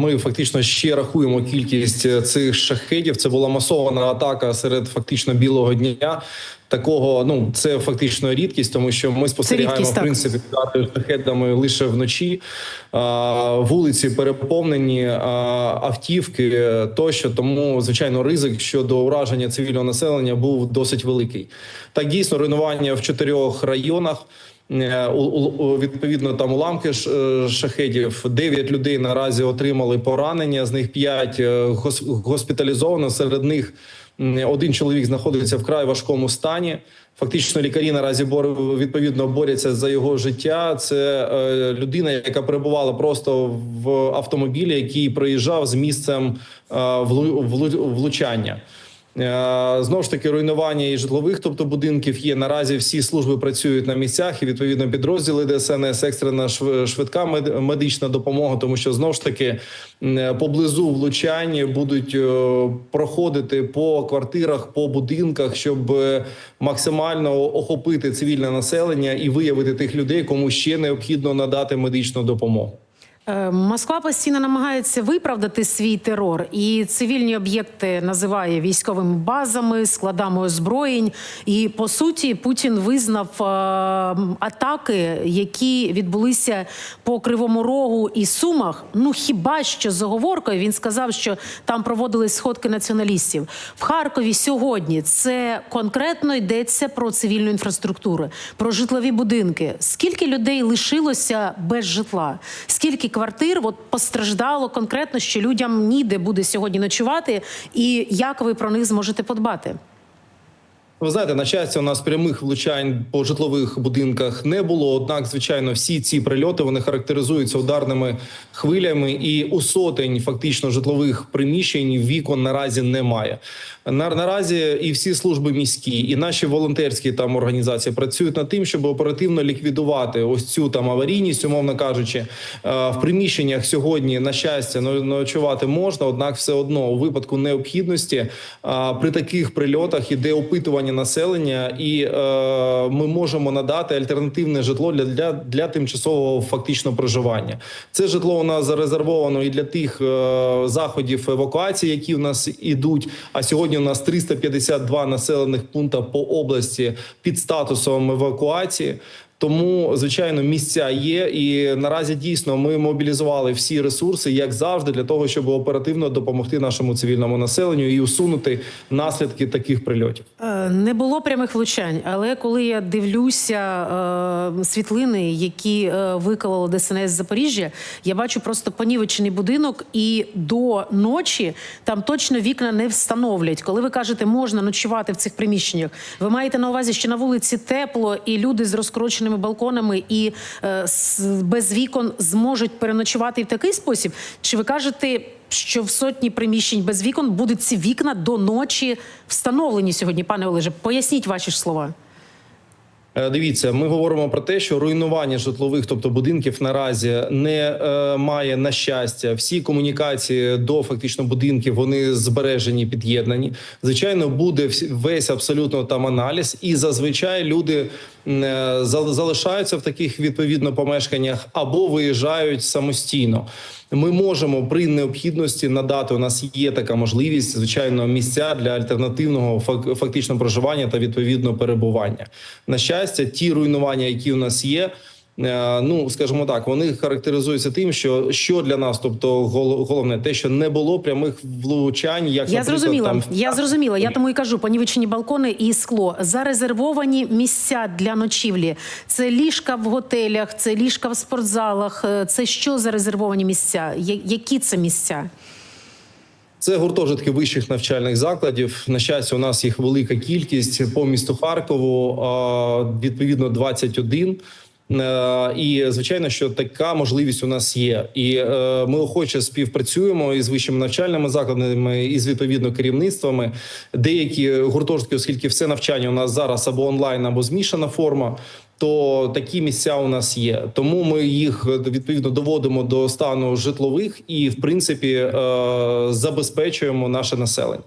ми фактично ще рахуємо кількість е, цих шахедів. Це була масована атака серед фактично білого дня. Такого ну це фактично рідкість, тому що ми спостерігаємо рідкість, в принципі удари шахедами лише вночі. А, вулиці переповнені, а, автівки тощо. Тому звичайно ризик щодо ураження цивільного населення був досить великий. Так дійсно руйнування в чотирьох районах. Е, Відповідно, там уламки е, шахедів. Дев'ять людей наразі отримали поранення. З них п'ять е, госпіталізовано. Серед них один чоловік знаходиться в край важкому стані. Фактично, лікарі наразі відповідно борються за його життя. Це людина, яка перебувала просто в автомобілі, який проїжджав з місцем влу- влу- влучання. Е, Знову ж таки, руйнування і житлових, тобто будинків, є наразі. Всі служби працюють на місцях і відповідно підрозділи ДСНС, екстрена швидка мед- медична допомога, тому що знову ж таки м, поблизу влучань будуть е, проходити по квартирах, по будинках, щоб е, максимально охопити цивільне населення і виявити тих людей, кому ще необхідно надати медичну допомогу. Е, Москва постійно намагається виправдати свій терор, і цивільні об'єкти називає військовими базами, складами озброєнь. І по суті, Путін визнав е, атаки, які відбулися по Кривому Рогу і Сумах. Ну хіба що з оговоркою він сказав, що там проводились сходки націоналістів в Харкові сьогодні. Це конкретно йдеться про цивільну інфраструктуру, про житлові будинки. Скільки людей лишилося без житла? Скільки квартир от постраждало конкретно, що людям ніде буде сьогодні ночувати, і як ви про них зможете подбати? Ви знаєте, на щастя, у нас прямих влучань по житлових будинках не було. Однак, звичайно, всі ці прильоти вони характеризуються ударними хвилями, і у сотень фактично житлових приміщень вікон наразі немає. На, наразі і всі служби міські, і наші волонтерські там організації працюють над тим, щоб оперативно ліквідувати ось цю там аварійність, умовно кажучи, Е, в приміщеннях сьогодні на щастя ночувати можна однак, все одно у випадку необхідності при таких прильотах іде опитування населення, і е, ми можемо надати альтернативне житло для, для, для тимчасового фактично проживання. Це житло у нас зарезервовано і для тих е, заходів евакуації, які в нас ідуть. А сьогодні у нас 352 населених пункта по області під статусом евакуації. Тому, звичайно, місця є, і наразі дійсно ми мобілізували всі ресурси, як завжди, для того, щоб оперативно допомогти нашому цивільному населенню і усунути наслідки таких прильотів. Е, Не було прямих влучань, але коли я дивлюся е, світлини, які е, виклало ДСНС Запоріжжя, я бачу просто понівечений будинок, і до ночі там точно вікна не встановлять. Коли ви кажете, можна ночувати в цих приміщеннях, ви маєте на увазі, що на вулиці тепло, і люди з розкороченими балконами і е, без вікон зможуть переночувати в такий спосіб? Чи ви кажете? що в сотні приміщень без вікон будуть ці вікна до ночі встановлені сьогодні, пане Олеже. Поясніть ваші ж слова. Е, Дивіться, ми говоримо про те, що руйнування житлових, тобто будинків, наразі не е, має на щастя. Всі комунікації до фактично будинків вони збережені, під'єднані. Звичайно, буде весь абсолютно там аналіз, і зазвичай люди залишаються в таких відповідно помешканнях або виїжджають самостійно. Ми можемо при необхідності надати. У нас є така можливість, звичайно, місця для альтернативного фак- фактично проживання та відповідно перебування. На щастя, ті руйнування, які у нас є. Е, Ну, скажімо так, вони характеризуються тим, що що для нас, тобто гол- головне, те, що не було прямих влучань, як Я зрозуміла. там Я зрозуміла. Я тому і кажу, понівечені балкони і скло. Зарезервовані місця для ночівлі. Це ліжка в готелях, це ліжка в спортзалах. Е, Це що зарезервовані місця? Які це місця? Це гуртожитки вищих навчальних закладів. На щастя, у нас їх велика кількість по місту Харкову. Відповідно, 21. Е, І звичайно, що така можливість у нас є, і е, ми охоче співпрацюємо із вищими навчальними закладами і з відповідно керівництвами. Деякі гуртожитки, оскільки все навчання у нас зараз або онлайн, або змішана форма. То такі місця у нас є, тому ми їх відповідно доводимо до стану житлових і, в принципі, е, забезпечуємо наше населення.